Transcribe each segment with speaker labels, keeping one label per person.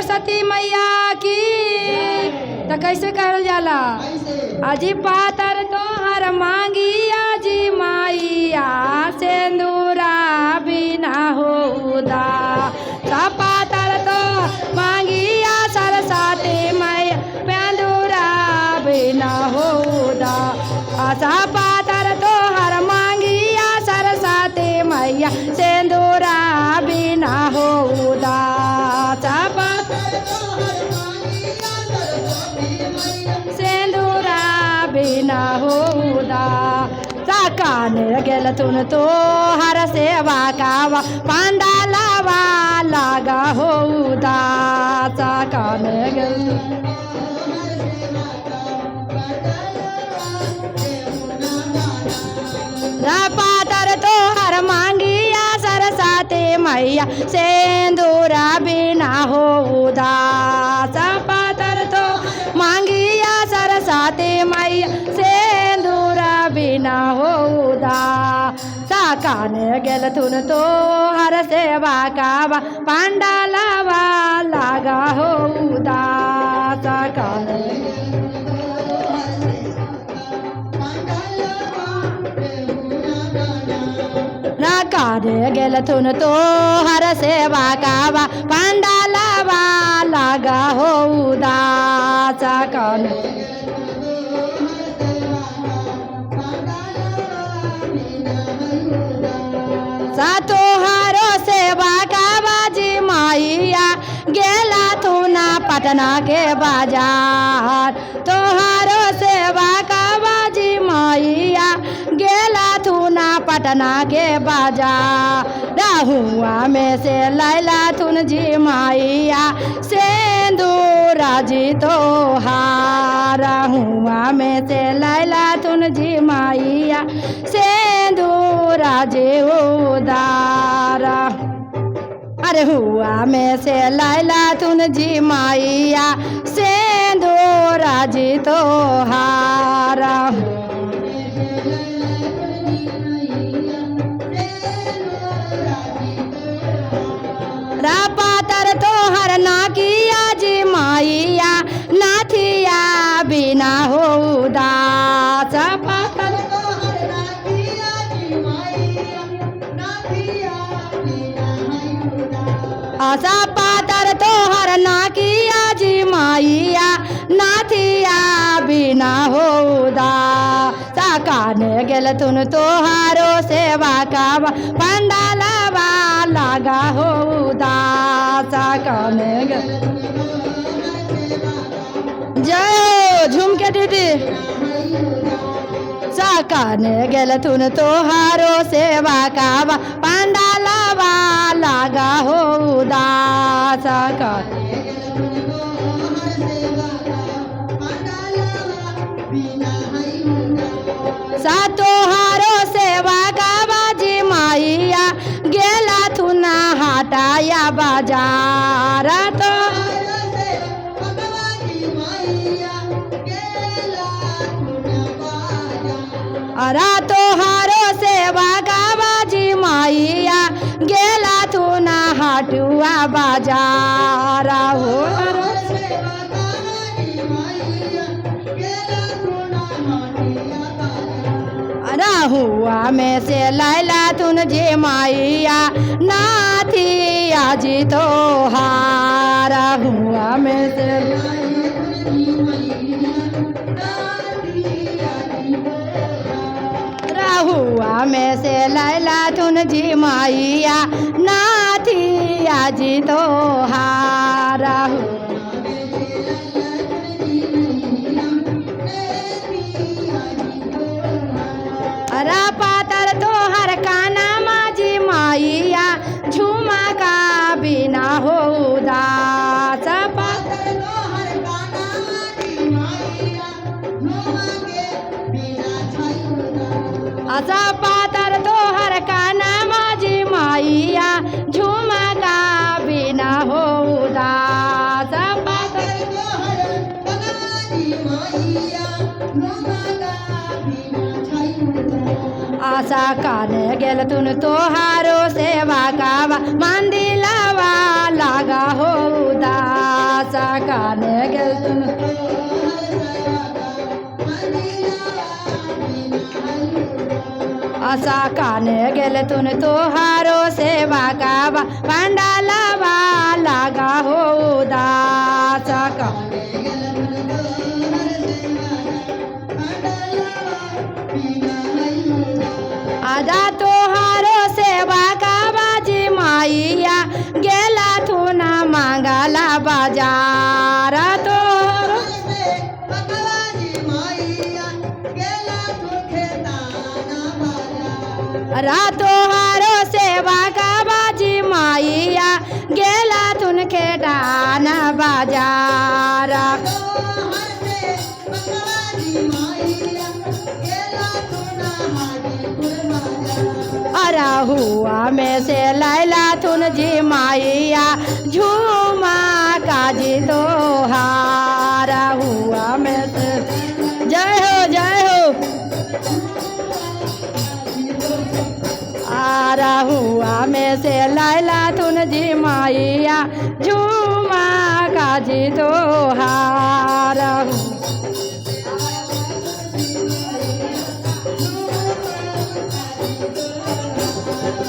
Speaker 1: सरस्वती मैया की। तो कैसे कहल जाला? अजी पातर तोहर मांगी अजी माइया सिंदूरा बिना होदा सा पातर तो मांगिया सरस्वती मैया पेंदूरा बिना होदा आशा पातर तोहर मांगिया सरस्वती मैया सिंदूरा होदा गेल तुन तो हर सेवा कावा पांडालावा लागा होदा साकान गेल पातर तोहर मांगिया सरस्वती मैया सिंदूरा बिना हो होदा पातर तो मांगिया सरस्वती मैया बिना होदा साकान गेल तुन तो हर सेवा कावा। पांडालावा लागा होदा साकान नाकार गेल तुन तो हर सेवा कावा। पांडालावा लागा होदा साकान सातो सेवा का बाजी माइया, गेला थुना पटना के बाज़ार। तोहारो सेवा का बाजी माइया, गेला थुना पटना के बाज़ार। राहुआ में से लैला थुन जी माइया सेंदूरा जी तोहारा। हुआ में से लैला थुन जी माइया सेंदूरा जी उदारा। अरे हुआ में से लैला तुन जी माइया सेंदूरा जी तोहारा। पातर तोहर नाकिया जी माइया, नाथिया बिना हो आशा पातर तोहर नाकिया जी माइया नाथिया बिना हो साकान गेल तुन तोहारो सेवा का पंडालवा लागा हो साकान गेल। जय झूम के दीदी। साकान गेल तुन तोहारो सेवा कावा पांडालावा लागा हो साकान सा तोहारो सेवा कावा जी माइया गेला थुना हटाया बाज़ार तो अरा तोहारो सेवा कावा जी हटुआ हो हुआ में से लैला तुन जे माइया नाथिया जी तो हारा हुआ में से हुआ मैं से लैला तुन जी माइया नाथिया जी तो हारा अरा असा पातर तोहर काना माजी माइया झुमा का बिना हो दास पातर आशा कान गेल तुन तोहारो सेवा कावा मंदिलावा लागा हो दा गेलतुन असा काने गेलतुन तोहारो सेवा कावा पंडालवा लागा हो उदास का आजा तोहारो सेवा का बाजी माईया गेला थुना मांगाला बाज़ार हारो सेवा का बाजी माईया, गेला थुन खेटान बाज़ार। अरा हुआ में से लैला थुन जी माइया झूमा काजी तो आरा हुआ में से लैला थुन जी माईया झूमा काजी तो हारा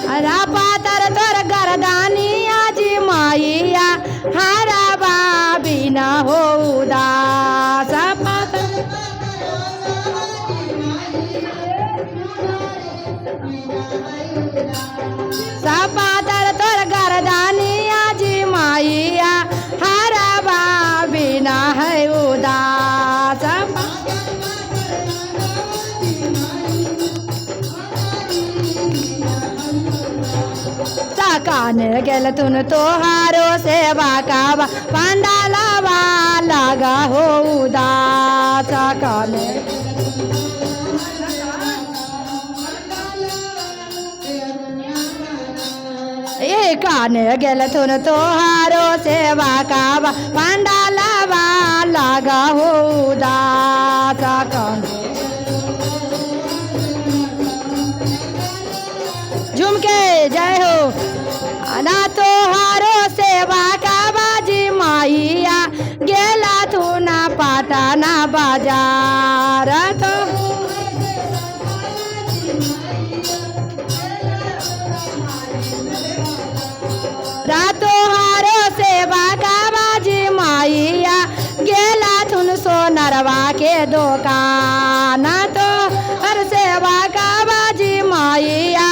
Speaker 1: हरा पातर तोर गरदानिया जी माईया हरा बाबी न हो उदास। काने गेल तुन तोहारो सेवा कावा पंडालवा लगा हो उदास काने। ए काने गेल तुन तोहारो सेवा कावा पंडालवा लगा हो उदास सेवा बाजी माईया, गेला तू ना पाटाना बाज़ार तो रातो सेवा का माईया, गेला थुन सोनरवा के दुकान तो हर सेवा का बाजी माईया,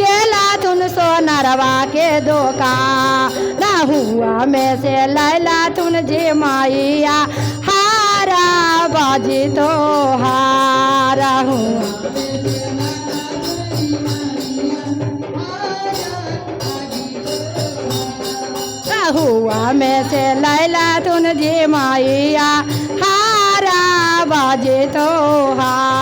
Speaker 1: गेला थुन सोनरवा के दुकान हुआ, में से लैला तुन जे माइया हारा बाजी तो हारा हुआ हुआ, में से लैला तुन जे माइया हारा बाजे तो हारा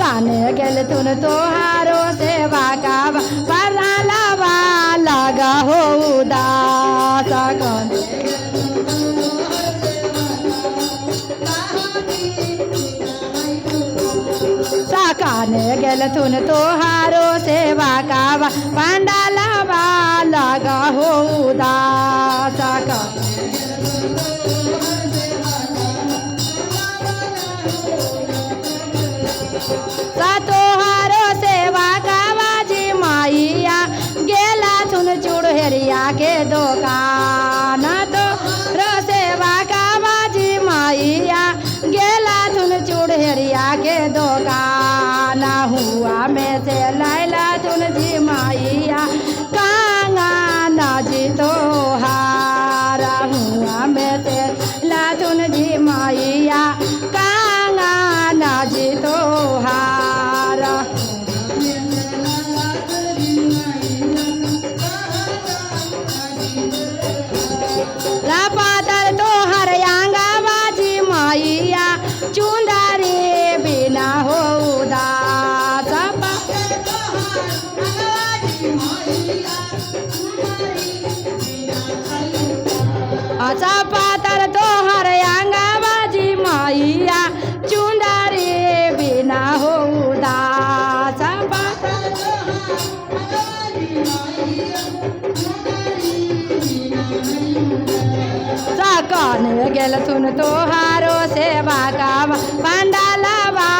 Speaker 1: काने गेल तुन तोहारो सेवा का परलवा लगा हो दास काने? गेल तुन तोहारो सेवा कावा पांडालवा लगा हो दास का तोहारो सेवा कावा जी माईया, गेला तुन चुड़हेरिया के दुकान। तो रो सेवा कावा जी माईया, गेला तुन चुड़हेरिया के दुकान। हुआ में से लैला तुन जी माईया, कांगा नाजी तो हुआ में से लातुन जी माईया कांगा राजे तो हारा तोहर आंगा बाजी माइया चूंदा बिना हो चपातर अच्छा तोहर आंगा बाजी मैया पातर सकन गेल तुन तोहारो सेवा का पंडालवा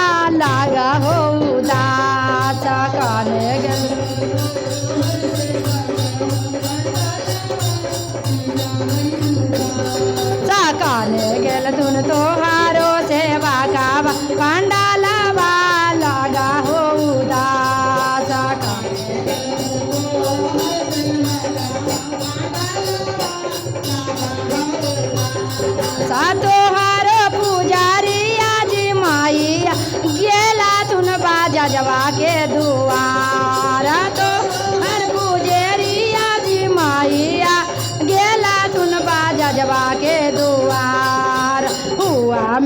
Speaker 1: लागा हो उदास सकन गेल सकन गेल तुन तोहारो हुआ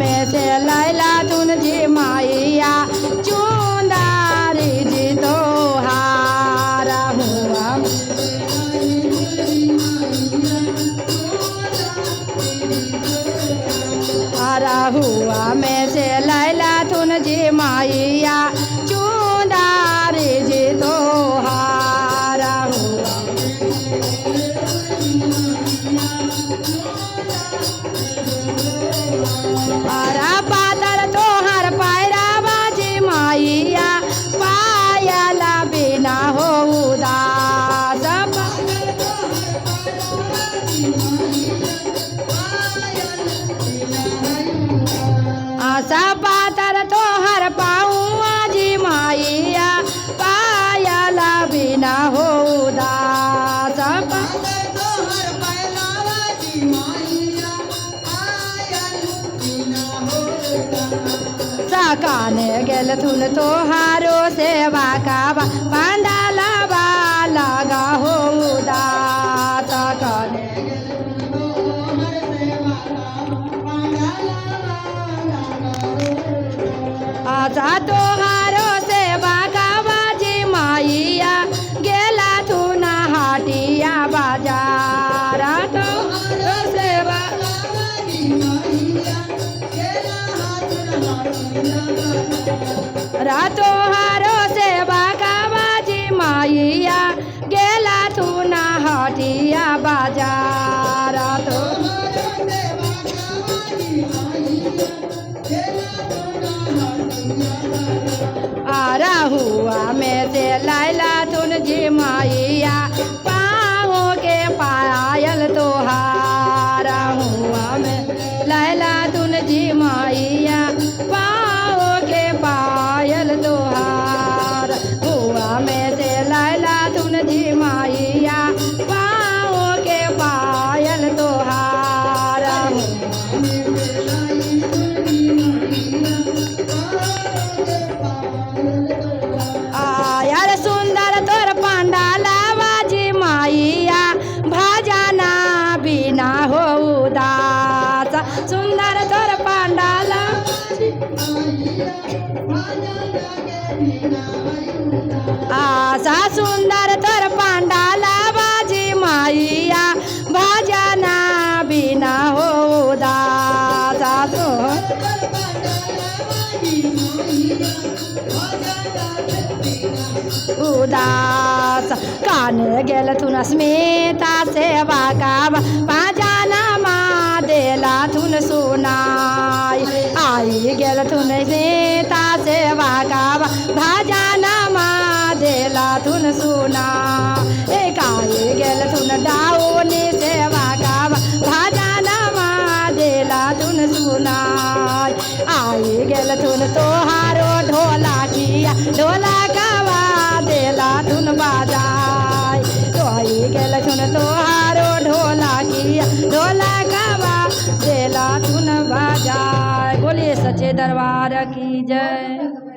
Speaker 1: तोहर पाऊआ जी माइया पायला बिना हो उदास सकाने गेल थुन तोहारो सेवा काबा पंडालवा लगा हो उदास आशा तोहारो सेवा काबा जी माइया, गेला तू ना हाटिया बाज़ार तो सेवा रातो हारो सेवा काबा जी माइया, गेला तू ना हाटिया बाज़ार आशा सुंदर तर पांडाला बाजी माइया भाज्याना बिना हो उदास उदास. कान गेल तुन स्मिता सेवा का पाजाना मा देला तुन सुनाई. आई गेल तुन स्मिता सेवा का भाजाना देला तुन सुना। एक आई गेल तुन डाउनी सेवा का भाजाना मा, देला तुन सुना। आई गेल तुन तोहारो ढोला किया। ढोला गवा, देला तुन बाजाय तो आई गेल तुन तोहारो ढोला किया। ढोला गवा, देला तुन बाजाय बोलिए सच्चे दरबार की जय।